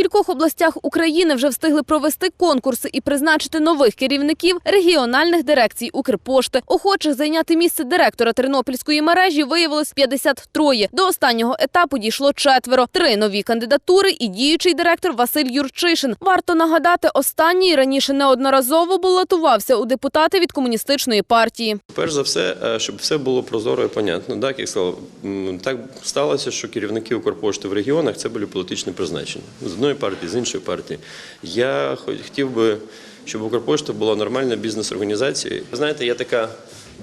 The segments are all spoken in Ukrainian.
кількох областях України вже встигли провести конкурси і призначити нових керівників регіональних дирекцій Укрпошти. Охочих зайняти місце директора тернопільської мережі виявилось 53. До останнього етапу дійшло четверо. Три нові кандидатури і діючий директор Василь Юрчишин. Варто нагадати, останній раніше неодноразово балотувався у депутати від комуністичної партії. Перш за все, е, щоб все було прозоро і понятно. Так, як сказав, так сталося, що керівники Укрпошти в регіонах це були політичні призначення з одної партії, з іншої партії. Я хо- хотів би, щоб Укрпошта була нормальна бізнес-організацією. Знаєте, є така.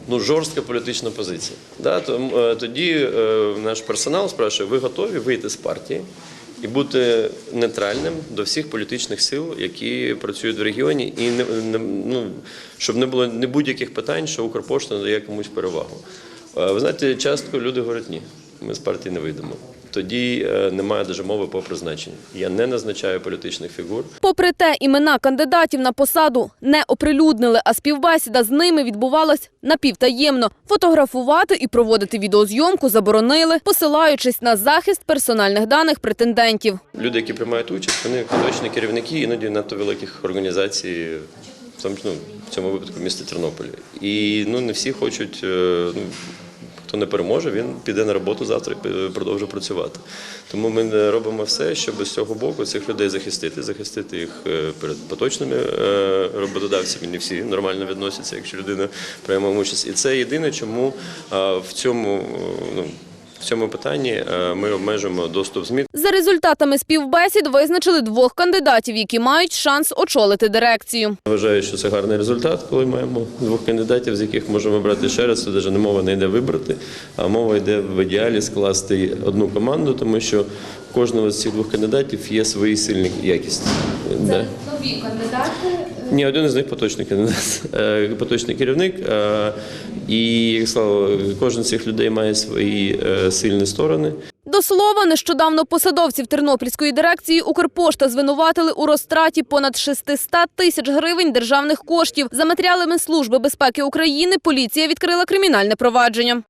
Ну, жорстка політична позиція. Да, е, тоді е, наш персонал спрашує, ви готові вийти з партії і бути нейтральним до всіх політичних сил, які працюють в регіоні, і не, не ну, щоб не було не будь-яких питань, що Укрпошта надає комусь перевагу. Е, Ви знаєте, часто люди говорять, ні, ми з партії не вийдемо. Тоді е, немає даже мови по призначенню. Я не назначаю політичних фігур. Попри те, імена кандидатів на посаду не оприлюднили, а співбесіда з ними відбувалась напівтаємно. Фотографувати і проводити відеозйомку заборонили, посилаючись на захист персональних даних претендентів. Люди, які приймають участь, вони точні керівники іноді надто великих організацій, в ну, в цьому випадку міста Тернополі. І ну, не всі хочуть. е, Ну, Хто не переможе, він піде на роботу завтра і продовжує працювати. Тому ми робимо все, щоб з цього боку цих людей захистити, захистити їх е, перед поточними е, роботодавцями. Не всі нормально відносяться, якщо людина приймає участь. І це єдине, чому е, в цьому е, ну, в цьому питанні е, ми обмежуємо доступ ЗМІ За результатами співбесід визначили двох кандидатів, які мають шанс очолити дирекцію. Вважаю, що це гарний результат, коли маємо двох кандидатів, з яких можемо брати ще раз. Це навіть не мова не йде вибрати, а мова йде в ідеалі скласти одну команду, тому що у кожного з цих двох кандидатів є свої сильні якісті. Да. нові кандидати. Ні, один із них поточний кандидат, е, поточний керівник. е, І як сказав, кожен з цих людей має свої сильні сторони. До слова, нещодавно посадовців Тернопільської дирекції Укрпошта звинуватили у розтраті понад 600 тисяч гривень державних коштів. За матеріалами Служби безпеки України поліція відкрила кримінальне провадження.